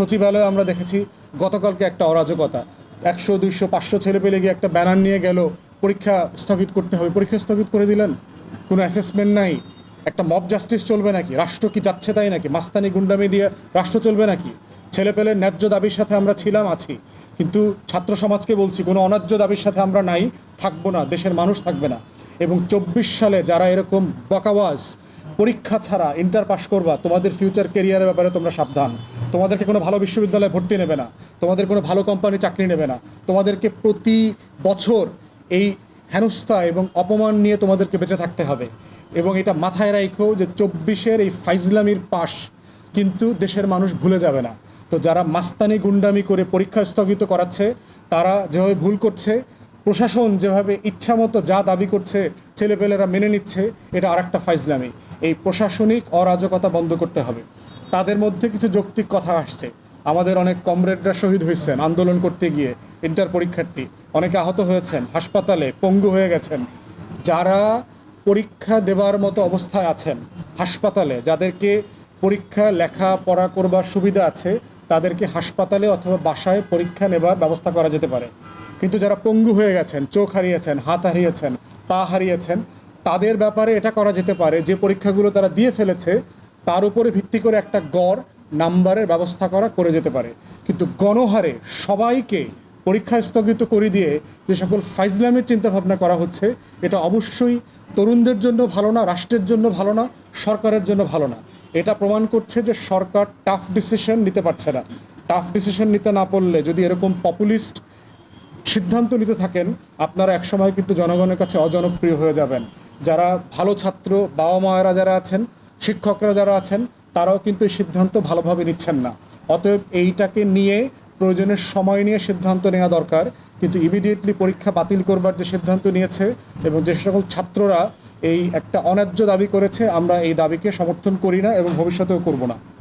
সচিবালয়ে আমরা দেখেছি গতকালকে একটা অরাজকতা। একশো, দুইশো, পাঁচশো ছেলে পেলে গিয়ে একটা ব্যানার নিয়ে গেল, পরীক্ষা স্থগিত করতে হবে। পরীক্ষা স্থগিত করে দিলেন? কোনো অ্যাসেসমেন্ট নাই? একটা মব জাস্টিস চলবে নাকি? রাষ্ট্র কি যাচ্ছে তাই নাকি? মাস্তানি গুন্ডামি দিয়ে রাষ্ট্র চলবে নাকি? ছেলে পেলে ন্যায্য দাবির সাথে আমরা ছিলাম, আছি। কিন্তু ছাত্র সমাজকে বলছি, কোনো অন্যায্য দাবির সাথে আমরা নাই, থাকব না, দেশের মানুষ থাকবে না। এবং চব্বিশ সালে যারা এরকম বকাওয়াজ, পরীক্ষা ছাড়া ইন্টার পাস করবা, তোমাদের ফিউচার কেরিয়ারের ব্যাপারে তোমরা সাবধান। তোমাদেরকে কোনো ভালো বিশ্ববিদ্যালয়ে ভর্তি নেবে না, তোমাদের কোনো ভালো কোম্পানি চাকরি নেবে না, তোমাদেরকে প্রতি বছর এই হেনস্থা এবং অপমান নিয়ে তোমাদেরকে বেঁচে থাকতে হবে। এবং এটা মাথায় রাখো যে চব্বিশের এই ফাইজলামির পাশ কিন্তু দেশের মানুষ ভুলে যাবে না। তো যারা মাস্তানি গুন্ডামি করে পরীক্ষা স্থগিত করাচ্ছে, তারা যেভাবে ভুল করছে, প্রশাসন যেভাবে ইচ্ছামতো যা দাবি করছে, ছেলেপেলেরা মেনে নিচ্ছে, এটা আরেকটা ফাইজলামি। এই প্রশাসনিক অরাজকতা বন্ধ করতে হবে। তাদের মধ্যে কিছু যৌক্তিক কথা আসছে। আমাদের অনেক কমরেডরা শহীদ হয়েছেন আন্দোলন করতে গিয়ে, ইন্টার পরীক্ষার্থী। অনেকে আহত হয়েছেন, হাসপাতালে পঙ্গু হয়ে গেছেন। যারা পরীক্ষা দেবার মতো অবস্থায় আছেন, হাসপাতালে, যাদেরকে পরীক্ষা লেখা পড়া করবার সুবিধা আছে, তাদেরকে হাসপাতালে অথবা বাসায় পরীক্ষা নেবার ব্যবস্থা করা যেতে পারে। কিন্তু যারা পঙ্গু হয়ে গেছেন, চোখ হারিয়েছেন, হাত হারিয়েছেন, পা হারিয়েছেন, তাদের ব্যাপারে এটা করা যেতে পারে, যে পরীক্ষাগুলো তারা দিয়ে ফেলেছে তার উপরে ভিত্তি করে একটা গড়, নাম্বারের ব্যবস্থা করা করে যেতে পারে। কিন্তু গণহারে সবাইকে পরীক্ষা স্থগিত করে দিয়ে যে সকল ফাইজলামের চিন্তাভাবনা করা হচ্ছে, এটা অবশ্যই তরুণদের জন্য ভালো না, রাষ্ট্রের জন্য ভালো না, সরকারের জন্য ভালো না। এটা প্রমাণ করছে যে সরকার টাফ ডিসিশন নিতে পারছে না। টাফ ডিসিশন নিতে না পারলে যদি এরকম পপুলিস্ট সিদ্ধান্ত নিতে থাকেন, আপনারা একসময় কিন্তু জনগণের কাছে অজনপ্রিয় হয়ে যাবেন। যারা ভালো ছাত্র বাবা মায়েরা যারা আছেন শিক্ষকরা যারা আছেন, তারাও কিন্তু এই সিদ্ধান্ত ভালোভাবে নিচ্ছেন না। অতএব এইটাকে নিয়ে প্রয়োজনের সময় নিয়ে সিদ্ধান্ত নেওয়া দরকার, কিন্তু ইমিডিয়েটলি পরীক্ষা বাতিল করবার যে সিদ্ধান্ত নিয়েছে এবং যে সকল ছাত্ররা এই একটা অন্যায্য দাবি করেছে, আমরা এই দাবিকে সমর্থন করি না এবং ভবিষ্যতেও করব না।